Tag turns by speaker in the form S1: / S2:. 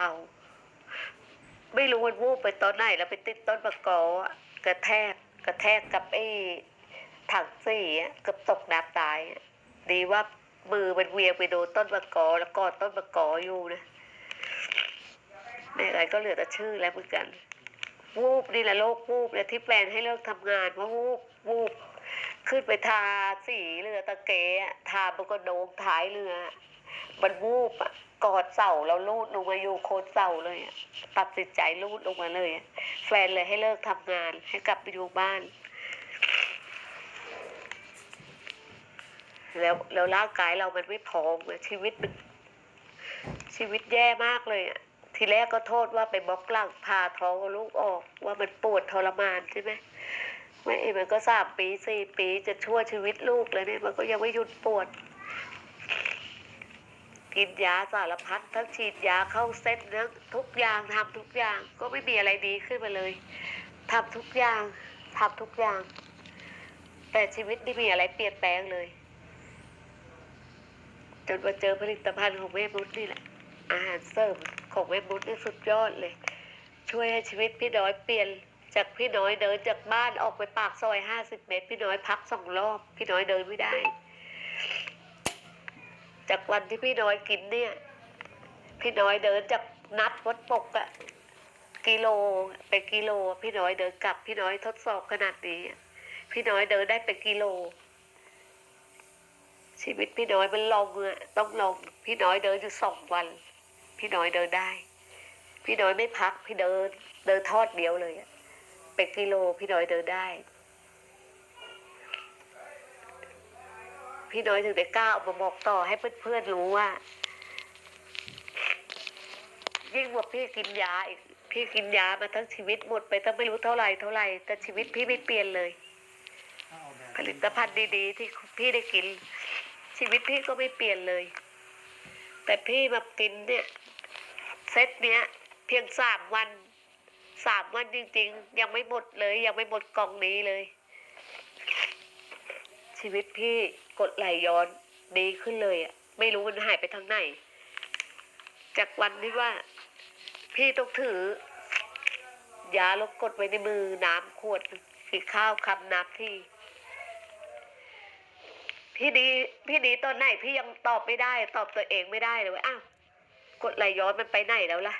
S1: เผาไม่รู้มันวูบไปตอนไหนแล้วไปติดต้นมะกอกระแทกกระแทกกับไอ้ถังสีอะเกือบตกน้ำตาย ดีว่ามือมันเวียงไปโดนต้นมะกอแล้วกอดต้นมะกออยู่นะแม่ไรก็เหลือแต่ชื่อแล้วเหมือนกัน วูบนี่แหละโรควูบเนี่ยที่แฟนให้เลิกทำงานเพราะวูบวูบขึ้นไปทาสีเรือตะเกะทาบนกระโดงท้ายเรือ มันวูบอะกอดเสาแล้วลูดลงมาอยู่โคนเสาเลยอะตัดสินใจลูดลงมาเลยอะแฟนเลยให้เลิกทำงานให้กลับไปอยู่บ้าน แล้วแล้วร่างกายเรามันไม่พร้อมชีวิตมันชีวิตแย่มากเลยอะทีแรกก็โทษว่าไปบล็อกหลังพาท้องลูกออก ว่ามันปวดทรมานใช่ไหมไม่เอ้มันก็สามปีสี่ปีจะชั่วชีวิตลูกเลยเนี่ยมันก็ยังไม่หยุดปวด กินยาสารพัดทั้งฉีดยาเข้าเส้นทั้งทุกอย่างทำทุกอย่างก็ไม่มีอะไรดีขึ้นมาเลยทำทุกอย่างทำทุกอย่าง แต่ชีวิตไม่มีอะไรเปลี่ยนแปลงเลยจนมาเจอผลิตภัณฑ์ของแม่บุญนี่แหละอาหารเสริมของแม่บุญนี่สุดยอดเลย ช่วยให้ชีวิตพี่น้อยเปลี่ยนจากพี่น้อยเดินจากบ้านออกไปปากซอยห้าสิบเมตร พี่น้อยพักสองรอบ พี่น้อยเดินไม่ได้ จากวันที่พี่น้อยกินเนี่ย พี่น้อยเดินจากนัดวัดปกอะกิโลไปกิโล พี่น้อยเดินกลับ พี่น้อยทดสอบขนาดนี้ พี่น้อยเดินได้เป็นกิโล ชีวิตพี่น้อยมันลงอะต้องลงพี่น้อยเดินอยู่สองวัน พี่น้อยเดินได้ พี่น้อยไม่พัก พี่เดิน เดินทอดเดียวเลยอะเป็นกิโล พี่น้อยเดินได้ พี่น้อยถึงได้กล้าเอามาบอกต่อให้เพื่อนๆรู้ว่า ยิ่งกว่าพี่กินยาอีกพี่กินยามาทั้งชีวิตหมดไปตั้งไม่รู้เท่าไหร่เท่าไหร่แต่ชีวิตพี่ไม่เปลี่ยนเลย ผลิตภัณฑ์ดีๆ ที่พี่ได้กิน ชีวิตพี่ก็ไม่เปลี่ยนเลย แต่พี่มากินเนี่ยเซตเนี้ย เพียงสามวันสามวันจริง ๆ ยังไม่หมดเลย ยังไม่หมดกล่องนี้เลย ชีวิตพี่กดไหลย้อนดีขึ้นเลยอะไม่รู้มันหายไปทางไหน จากวันที่ว่า พี่ต้องถือยาลดกดไว้ในมือน้ำขวดสีข้าวคำนับพี่ พี่ดี พี่ดีตอนไหนพี่ยังตอบไม่ได้ ตอบตัวเองไม่ได้เลยว่าอ้าวกดไหลย้อนมันไปไหนแล้วล่ะ